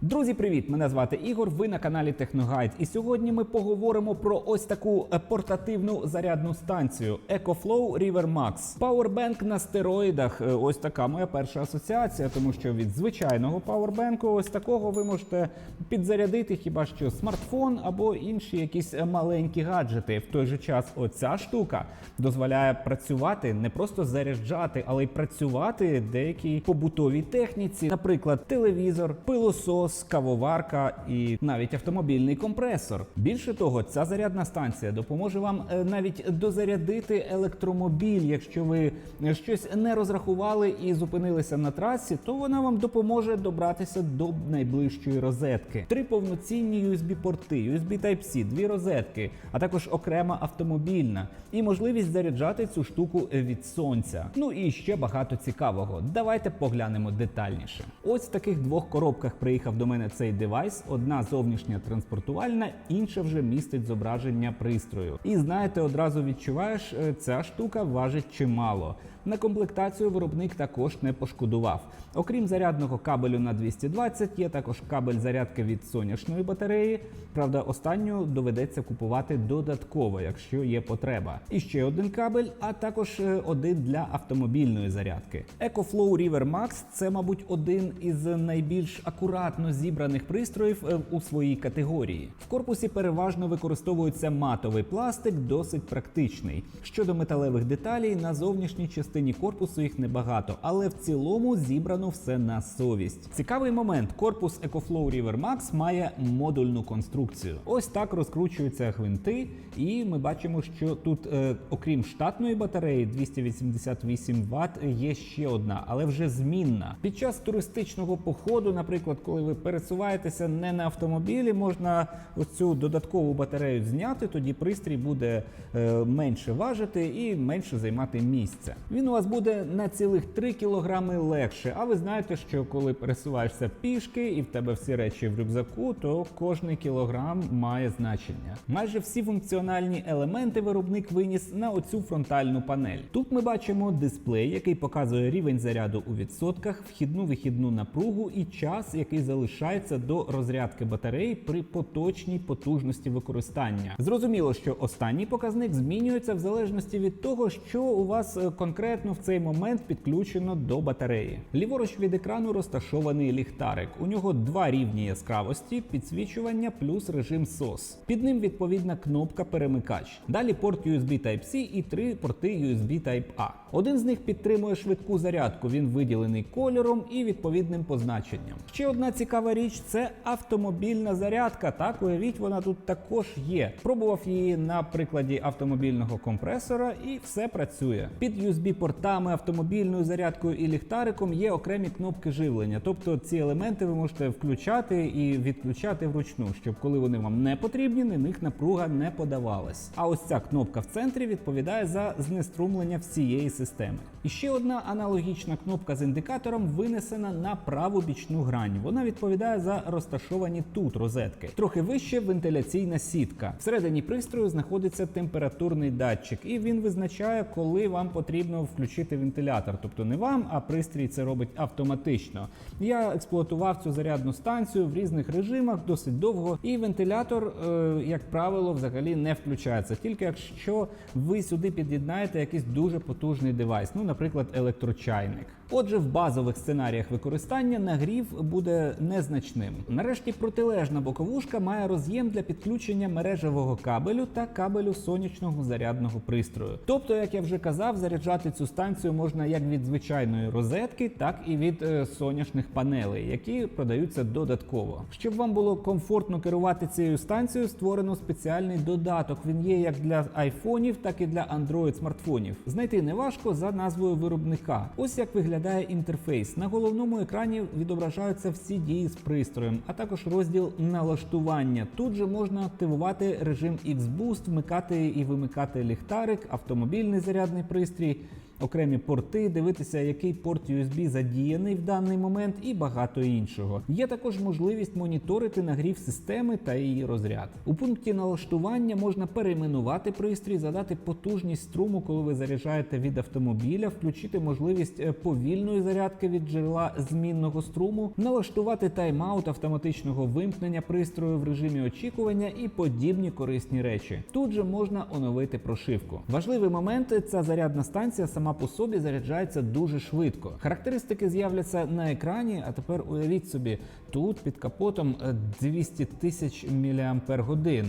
Друзі, привіт! Мене звати Ігор. Ви на каналі Техногайд. І сьогодні ми поговоримо про ось таку е, портативну зарядну станцію EcoFlow River Max. Powerbank на стероїдах. Е, Ось така моя перша асоціація, тому що від звичайного пауербенку, ось такого ви можете підзарядити хіба що смартфон або інші якісь е, маленькі гаджети. В той же час оця штука дозволяє працювати не просто заряджати, але й працювати деякій побутовій техніці, наприклад, телевізор, пилосос, кавоварка і навіть автомобільний компресор. Більше того, ця зарядна станція допоможе вам е, навіть дозарядити електромобіль. Якщо ви е, щось не розрахували і зупинилися на трасі, то вона вам допоможе добратися до найближчої розетки. Три повноцінні USB-порти, USB Type-C, дві розетки, а також окрема автомобільна і можливість заряджати цю штуку від сонця. Ну і ще багато цікавого. Давайте поглянемо детальніше. Ось в таких двох коробках приїхав до мене цей девайс. Одна зовнішня транспортувальна, інша вже містить зображення пристрою. І знаєте, одразу відчуваєш, е, ця штука важить чимало. На комплектацію виробник також не пошкодував. Окрім зарядного кабелю на 220, є також кабель зарядки від сонячної батареї. Правда, останню доведеться купувати додатково, якщо є потреба. І ще один кабель, а також е, один для автомобільної зарядки. EcoFlow River Max це, мабуть, один із найбільш акуратно зібраних пристроїв е, у своїй категорії. В корпусі переважно використовується матовий пластик, досить практичний. Щодо металевих деталей, на зовнішній частині корпусу їх небагато, але в цілому зібрано все на совість. Цікавий момент: корпус EcoFlow River Max має модульну конструкцію. Ось так розкручуються гвинти, і ми бачимо, що тут, е, окрім штатної батареї 288 Вт, є ще одна, але вже змінна. Під час туристичного походу, наприклад, коли ви пересуваєтеся не на автомобілі, можна ось цю додаткову батарею зняти, тоді пристрій буде е, менше важити і менше займати місця. Він у вас буде на цілих 3 кілограми легше. А ви знаєте, що коли пересуваєшся пішки і в тебе всі речі в рюкзаку, то кожний кілограм має значення. Майже всі функціональні елементи виробник виніс на оцю фронтальну панель. Тут ми бачимо дисплей, який показує рівень заряду у відсотках, вхідну вихідну напругу і час, який залишається до розрядки батареї при поточній потужності використання. Зрозуміло, що останній показник змінюється в залежності від того, що у вас е, конкретно в цей момент підключено до батареї. Ліворуч від екрану розташований ліхтарик. У нього два рівні яскравості, підсвічування плюс режим SOS. Під ним відповідна кнопка перемикач. Далі порт USB Type-C і три порти USB Type-A. Один з них підтримує швидку зарядку. Він виділений кольором і відповідним позначенням. Ще одна цікава річ це автомобільна зарядка. Так, уявіть, вона тут також є. Пробував її на прикладі автомобільного компресора, і все працює. Під USB-портами, автомобільною зарядкою і ліхтариком є окремі кнопки живлення. Тобто ці елементи ви можете включати і відключати вручну, щоб коли вони вам не потрібні, на них напруга не подавалась. А ось ця кнопка в центрі відповідає за знеструмлення всієї системи. І ще одна аналогічна кнопка з індикатором винесена на праву бічну грань. Вона відповідає за розташовані тут розетки. Трохи вище вентиляційна сітка. Всередині пристрою знаходиться температурний датчик, і він визначає, коли вам потрібно включити вентилятор. Тобто не вам, а пристрій це робить автоматично. Я експлуатував цю зарядну станцію в різних режимах досить довго, і вентилятор, е, як правило, взагалі не включається, тільки якщо ви сюди під'єднаєте якийсь дуже потужний девайс, ну, наприклад, електрочайник. Отже, в базових сценаріях використання нагрів буде незначним. Нарешті протилежна боковушка має роз'єм для підключення мережевого кабелю та кабелю сонячного зарядного пристрою. Тобто, як я вже казав, заряджати цю станцію можна як від звичайної розетки, так і від е, сонячних панелей, які продаються додатково. Щоб вам було комфортно керувати цією станцією, створено спеціальний додаток. Він є як для айфонів, так і для Android смартфонів. Знайти неважко за назвою виробника. Ось як виглядає інтерфейс. На головному екрані відображаються всі дії з пристроєм, а також розділ налаштування. Тут же можна активувати режим X-Boost, вмикати і вимикати ліхтарик, автомобільний зарядний пристрій. Окремі порти, дивитися, який порт USB задіяний в даний момент, і багато іншого. Є також можливість моніторити нагрів системи та її розряд. У пункті налаштування можна перейменувати пристрій, задати потужність струму, коли ви заряджаєте від автомобіля, включити можливість е, повільної зарядки від джерела змінного струму, налаштувати тайм-аут автоматичного вимкнення пристрою в режимі очікування і подібні корисні речі. Тут же можна оновити прошивку. Важливий момент ця зарядна станція сама по собі заряджається дуже швидко. Характеристики з'являться на екрані. А тепер уявіть собі, тут під капотом е, 200 тисяч мАч.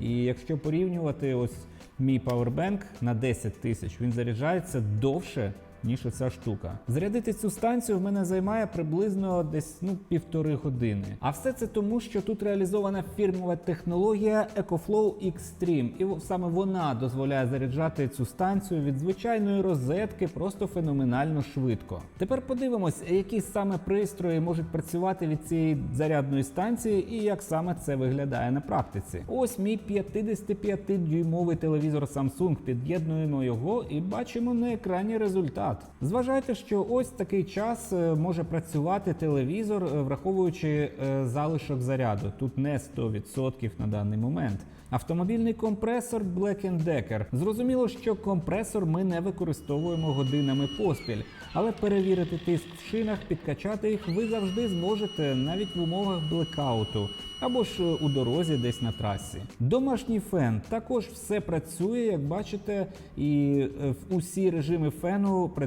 І якщо порівнювати ось мій Powerbank на 10 тисяч, він заряджається довше. Ніж оця штука. Зарядити цю станцію в мене займає приблизно десь ну півтори години. А все це тому, що тут реалізована фірмова технологія EcoFlow Extreme, і саме вона дозволяє заряджати цю станцію від звичайної розетки просто феноменально швидко. Тепер подивимось, які саме пристрої можуть працювати від цієї зарядної станції і як саме це виглядає на практиці. Ось мій 55-дюймовий телевізор Samsung. Під'єднуємо його і бачимо на екрані результат. Зважайте, що ось такий час е, може працювати телевізор, е, враховуючи е, залишок заряду. Тут не 100% на даний момент. Автомобільний компресор Black Decker. Зрозуміло, що компресор ми не використовуємо годинами поспіль, але перевірити тиск в шинах, підкачати їх ви завжди зможете навіть в умовах блекауту або ж у дорозі десь на трасі. Домашній фен також все працює, як бачите, і усі режими фену працюють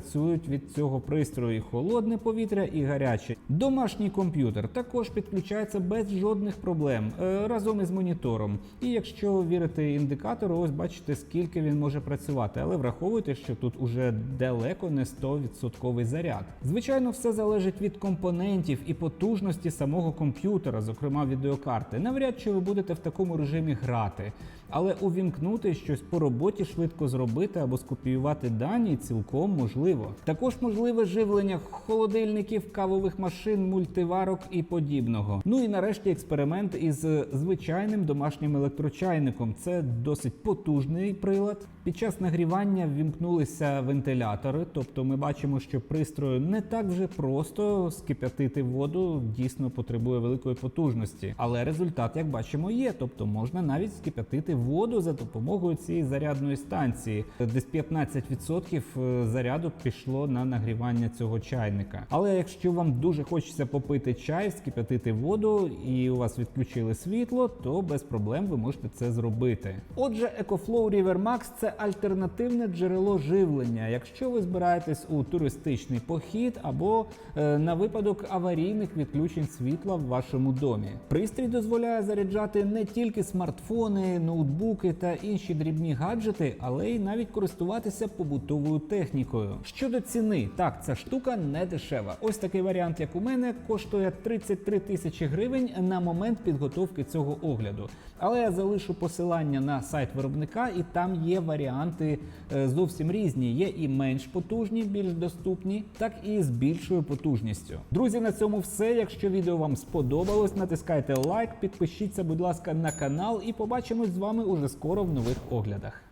від цього пристрою холодне повітря і гаряче. Домашній комп'ютер також підключається без жодних проблем е, разом із монітором. І якщо вірити індикатору, ось бачите, скільки він може працювати, але враховуйте, що тут уже далеко не 100% заряд. Звичайно, все залежить від компонентів і потужності самого комп'ютера, зокрема відеокарти. Навряд чи ви будете в такому режимі грати. Але увімкнути щось по роботі швидко зробити або скопіювати дані цілком можливо. Також можливе живлення холодильників, кавових машин, мультиварок і подібного. Ну і нарешті експеримент із звичайним домашнім електрочайником. Це досить потужний прилад. Під час нагрівання ввімкнулися вентилятори, тобто ми бачимо, що пристрою не так вже просто скип'ятити воду, дійсно потребує великої потужності. Але результат, як бачимо, є. Тобто можна навіть скип'ятити воду за допомогою цієї зарядної станції. Десь 15% заряду пішло на нагрівання цього чайника. Але якщо вам дуже хочеться попити чай, скип'ятити воду і у вас відключили світло, то без проблем ви можете це зробити. Отже, EcoFlow River Max – це альтернативне джерело живлення, якщо ви збираєтесь у туристичний похід або е, на випадок аварійних відключень світла в вашому домі. Пристрій дозволяє заряджати не тільки смартфони, ноутбуки та інші дрібні гаджети, але й навіть користуватися побутовою технікою. Щодо ціни, так, ця штука не дешева. Ось такий варіант, як у мене, коштує 33 тисячі гривень на момент підготовки цього огляду. Але я залишу посилання на сайт виробника, і там є варіанти е, зовсім різні. Є і менш потужні, більш доступні, так і з більшою потужністю. Друзі, на цьому все. Якщо відео вам сподобалось, натискайте лайк, підпишіться, будь ласка, на канал, і побачимось з вами уже скоро в нових оглядах.